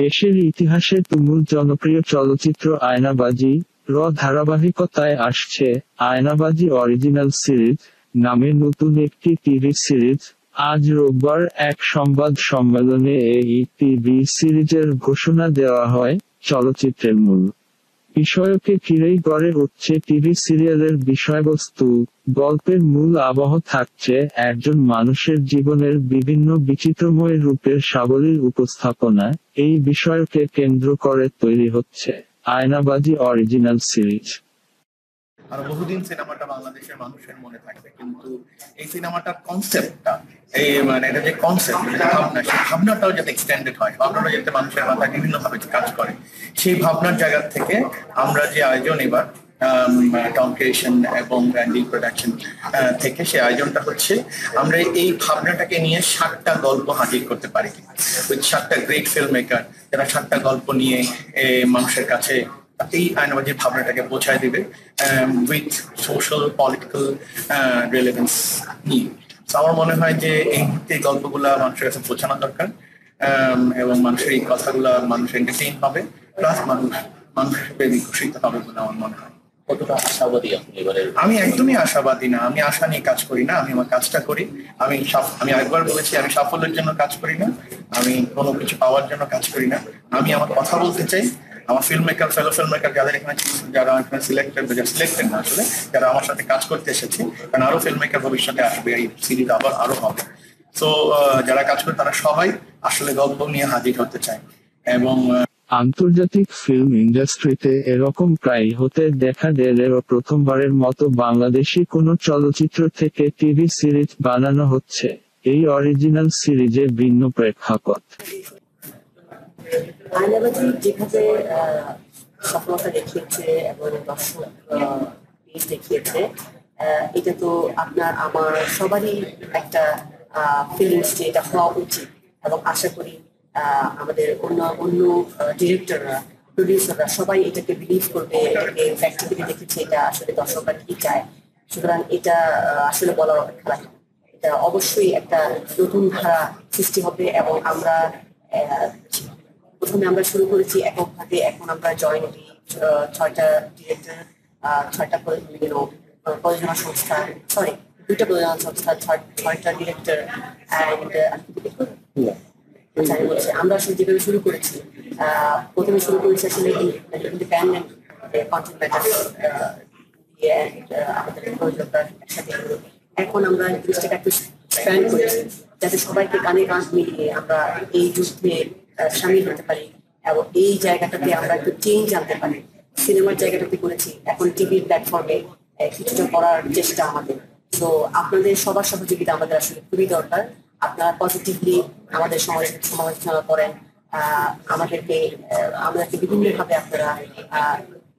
দেশের ইতিহাসে তুমুল জনপ্রিয় চলচ্চিত্র আয়নাবাজি, র ধারাবাহিকতায় আসছে আয়নাবাজি অরিজিনাল সিরিজ নামে নতুন একটি টিভি সিরিজ আজ রোববার এক সংবাদ সম্মেলনে এই টিভি সিরিজের ঘোষণা দেওয়া হয় চলচ্চিত্রের মূল। বিষয়কে ঘিরেই গড়ে উঠছে টিভি সিরিয়ালের বিষয়বস্তু। গল্পের মূল আবহ থাকছে একজন মানুষের জীবনের বিভিন্ন বিচিত্রময় রূপের সাবলীর উপস্থাপনা। এই বিষয়কে কেন্দ্র করে তৈরি হচ্ছে আয়নাবাজি অরিজিনাল সিরিজ। আর বহুদিন সিনেমাটা বাংলাদেশের মানুষের মনে থাকবে কিন্তু এই সিনেমাটার কনসেপ্টটা এই মানে এটা যে কনসেপ্ট ভাবনা, সেই ভাবনাটাও যাতে এক্সটেন্ডেড হয় ভাবনাটা যাতে মানুষের মাথায় বিভিন্ন ভাবে কাজ করে, সেই ভাবনার জায়গা থেকে আমরা যে আয়োজন এবার টম ক্রিয়েশন এবং ব্র্যান্ডিং প্রোডাকশন থেকে সেই আয়োজনটা হচ্ছে, আমরা এই ভাবনাটাকে নিয়ে সাতটা গল্প হাজির করতে পারি। উইথ সাতটা গ্রেট ফিল্ম মেকার যারা সাতটা গল্প নিয়ে মানুষের কাছে এই আইনবাজির ভাবনাটাকে পৌঁছায় দিবে উইথ সোশ্যাল পলিটিক্যাল রেলেভেন্স নিয়ে। So আমার মনে হয় যে এই মুহূর্তে এই গল্পগুলা মানুষের কাছে পৌঁছানো দরকার um, এবং মানুষের এই কথাগুলা মানুষ এন্টারটেইন হবে প্লাস মানুষ মানুষ হিসেবে বিকশিত হবে বলে আমার মনে হয়। কতটা আশাবাদী আপনি এবারে আমি একদমই আশাবাদী না। আমি আশা নিয়ে কাজ করি না আমি আমার কাজটা করি। আমি আমি একবার বলেছি আমি সাফল্যের জন্য কাজ করি না আমি কোনো কিছু পাওয়ার জন্য কাজ করি না। আমি আমার কথা বলতে চাই আমার film maker fellow film maker যাদের এখানে যারা এখানে সিলেক্টেড যারা সিলেক্টেড না আসলে, যারা আমার সাথে কাজ করতে এসেছে, কারণ আরও ফিল্ম মেকার ভবিষ্যতে আসবে, এই সিরিজ আবার আরও হবে। তো যারা কাজ করে তারা সবাই আসলে গল্প নিয়ে হাজির হতে চায়। এবং আন্তর্জাতিক ফিল্ম ইন্ডাস্ট্রিতে এরকম প্রায় হতে দেখা গেলেও প্রথমবারের মতো বাংলাদেশি কোনো চলচ্চিত্র থেকে টিভি সিরিজ বানানো হচ্ছে। এই অরিজিনাল সিরিজে ভিন্ন প্রেক্ষাপট। আয়নাবাজি যেভাবে সফলতা দেখিয়েছে এবং দর্শক দেখিয়েছে এটা তো আপনার, আমার সবারই একটা ফিলিংস যে এটা হওয়া উচিত। এবং আশা করি আমাদের অন্য অন্য ডিরেক্টররা প্রডিউসাররা সবাই এটাকে বিলিভ করবে এটাকে ফ্যাক্টরিতে দেখেছে এটা আসলে দর্শকরা কি চায়। সুতরাং এটা আসলে বলার অপেক্ষা রাখে। এটা অবশ্যই একটা নতুন ধারা সৃষ্টি হবে এবং আমরা প্রথমে আমরা শুরু করেছি এককভাবে এখন আমরা জয়েন্টলি ছয়টা ডিরেক্টর ছয়টা প্রযোজনা সংস্থা সরি দুইটা প্রযোজনা সংস্থা ছয়- ছয়টা ডিরেক্টর অ্যান্ড বলছি আমরা আসলে যেভাবে শুরু করেছি প্রথমে শুরু করেছি আসলে ইন্ডিপেন্ডেন্ট কন্টেন্ট ম্যাটার দিয়ে আহ, আমাদের প্রযোজকরা একসাথে এখন আমরা জিনিসটাকে একটু স্প্যান্ড করেছি যাতে সবাইকে কানে কান মিলিয়ে আমরা এই যুদ্ধে সামিল হতে পারি। এবং এই জায়গাটাতে আমরা একটু চেঞ্জ আনতে পারি। সিনেমার জায়গাটাতে করেছি। এখন টিভির প্ল্যাটফর্মে কিছুটা করার চেষ্টা আমাদের। তো আপনাদের সবার সহযোগিতা আমাদের আসলে খুবই দরকার। আপনারা পজিটিভলি আমাদের সমাজ, সমালোচনা করেন। আমাদেরকে আমাদেরকে বিভিন্ন ভাবে আপনারা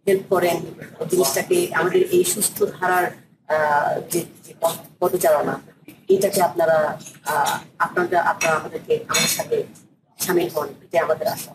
হেল্প করেন। জিনিসটাকে আমাদের এই সুস্থ ধারার যে পথ- পদচারণা এটাকে আপনারা আপনারা আপনারা আমাদেরকে আমার সাথে সামিল হন এটা আমাদের আশা